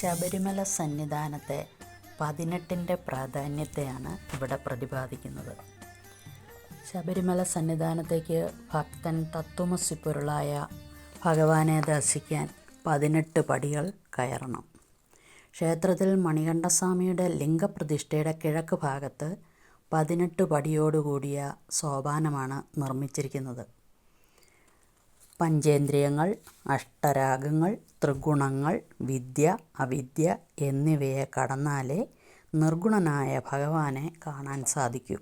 ശബരിമല സന്നിധാനത്തെ പതിനെട്ടിന്റെ പ്രാധാന്യത്തെയാണ് ഇവിടെ പ്രതിപാദിക്കുന്നത്. ശബരിമല സന്നിധാനത്തേക്ക് ഭക്തൻ തത്വമസി പൊരുളായ ഭഗവാനെ ദർശിക്കാൻ പതിനെട്ട് പടികൾ കയറണം. ക്ഷേത്രത്തിൽ മണികണ്ഠസ്വാമിയുടെ ലിംഗപ്രതിഷ്ഠയുടെ കിഴക്ക് ഭാഗത്ത് പതിനെട്ട് പടിയോടുകൂടിയ സോപാനമാണ് നിർമ്മിച്ചിരിക്കുന്നത്. പഞ്ചേന്ദ്രിയങ്ങൾ അഷ്ടരാഗങ്ങൾ ത്രിഗുണങ്ങൾ വിദ്യ അവിദ്യ എന്നിവയെ കടന്നാലേ നിർഗുണനായ ഭഗവാനെ കാണാൻ സാധിക്കൂ.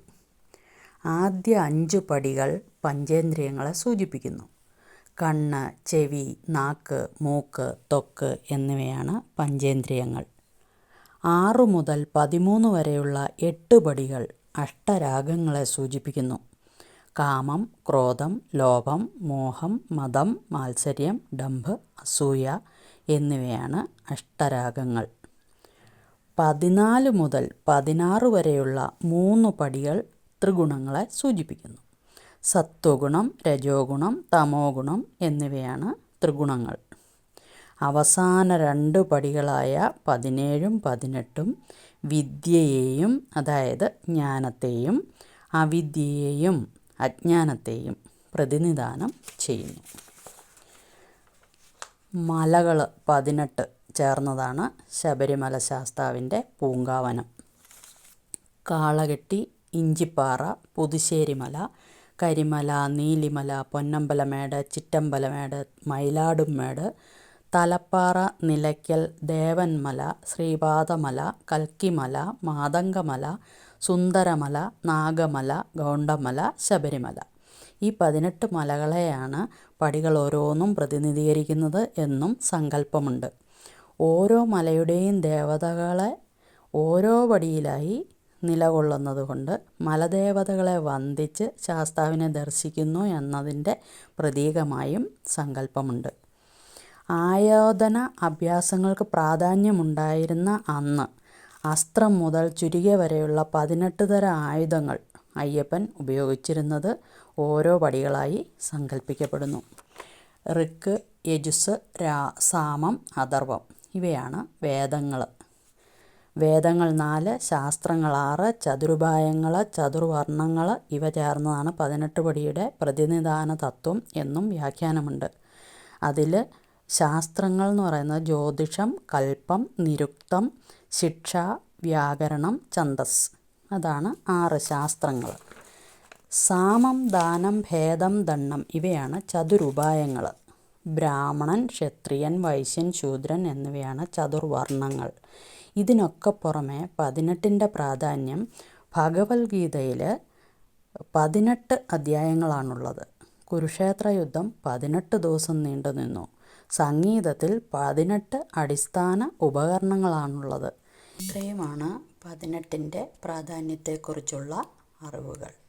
ആദ്യ അഞ്ച് പടികൾ പഞ്ചേന്ദ്രിയങ്ങളെ സൂചിപ്പിക്കുന്നു. കണ്ണ് ചെവി നാക്ക് മൂക്ക് തൊക്ക് എന്നിവയാണ് പഞ്ചേന്ദ്രിയങ്ങൾ. ആറു മുതൽ പതിമൂന്ന് വരെയുള്ള എട്ട് പടികൾ അഷ്ടരാഗങ്ങളെ സൂചിപ്പിക്കുന്നു. കാമം ക്രോധം ലോഭം മോഹം മതം മാത്സര്യം ഡംഭ് അസൂയ എന്നിവയാണ് അഷ്ടരാഗങ്ങൾ. പതിനാല് മുതൽ പതിനാറ് വരെയുള്ള മൂന്ന് പടികൾ ത്രിഗുണങ്ങളെ സൂചിപ്പിക്കുന്നു. സത്വഗുണം രജോഗുണം തമോഗുണം തമോ ഗുണം എന്നിവയാണ് ത്രിഗുണങ്ങൾ. അവസാന രണ്ട് പടികളായ പതിനേഴും പതിനെട്ടും വിദ്യയെയും അതായത് ജ്ഞാനത്തെയും അവിദ്യയെയും അജ്ഞാനത്തെയും പ്രതിനിധാനം ചെയ്യുന്നു. മലകൾ പതിനെട്ട് ചേർന്നതാണ് ശബരിമല ശാസ്താവിന്റെ പൂങ്കാവനം. കാളകെട്ടി ഇഞ്ചിപ്പാറ പുതുശ്ശേരിമല കരിമല നീലിമല പൊന്നമ്പലമേട് ചിറ്റമ്പലമേട് മയിലാടുംമേട് തലപ്പാറ നിലയ്ക്കൽ ദേവന്മല ശ്രീപാദമല കൽക്കിമല മാതങ്കമല സുന്ദരമല നാഗമല ഗൗണ്ടമല ശബരിമല. ഈ പതിനെട്ട് മലകളെയാണ് പടികൾ ഓരോന്നും പ്രതിനിധീകരിക്കുന്നത് എന്നും സങ്കല്പമുണ്ട്. ഓരോ മലയുടെയും ദേവതകളെ ഓരോ പടിയിലായി നിലകൊള്ളുന്നത് കൊണ്ട് മലദേവതകളെ വന്ദിച്ച് ശാസ്താവിനെ ദർശിക്കുന്നു എന്നതിന്റെ പ്രതീകമായും സങ്കല്പമുണ്ട്. ആയോധന അഭ്യാസങ്ങൾക്ക് പ്രാധാന്യമുണ്ടായിരുന്ന അന്ന് അസ്ത്രം മുതൽ ചുരിക വരെയുള്ള പതിനെട്ട് തരം ആയുധങ്ങൾ അയ്യപ്പൻ ഉപയോഗിച്ചിരുന്നത് ഓരോ പടികളായി സങ്കല്പിക്കപ്പെടുന്നു ഋക്ക് യജുസ് രാ സാമം അഥർവം ഇവയാണ് വേദങ്ങൾ. വേദങ്ങൾ നാല് ശാസ്ത്രങ്ങൾ ആറ് ചതുരുപായങ്ങൾ ചതുർവർണങ്ങൾ ഇവ ചേർന്നതാണ് പതിനെട്ട് പടിയുടെ പ്രതിനിധാന തത്വം എന്നും വ്യാഖ്യാനമുണ്ട്. അതിൽ ശാസ്ത്രങ്ങൾ എന്ന് പറയുന്നത് ജ്യോതിഷം കൽപ്പം നിരുക്തം ശിക്ഷ വ്യാകരണം ഛന്ദസ്. അതാണ് ആറ് ശാസ്ത്രങ്ങൾ. സാമം ദാനം ഭേദം ദണ്ണം ഇവയാണ് ചതുരുപായങ്ങൾ ബ്രാഹ്മണൻ ക്ഷത്രിയൻ വൈശ്യൻ ശൂദ്രൻ എന്നിവയാണ് ചതുർവർണങ്ങൾ. ഇതിനൊക്കെ പുറമെ പതിനെട്ടിന്റെ പ്രാധാന്യം ഭഗവത്ഗീതയിൽ പതിനെട്ട് അധ്യായങ്ങളാണുള്ളത്. കുരുക്ഷേത്ര യുദ്ധം പതിനെട്ട് ദിവസം നീണ്ടു നിന്നു സംഗീതത്തിൽ പതിനെട്ട് അടിസ്ഥാന ഉപകരണങ്ങളാണുള്ളത്. ഇത്രയുമാണ് പതിനെട്ടിന്റെ പ്രാധാന്യത്തെക്കുറിച്ചുള്ള അറിവുകൾ.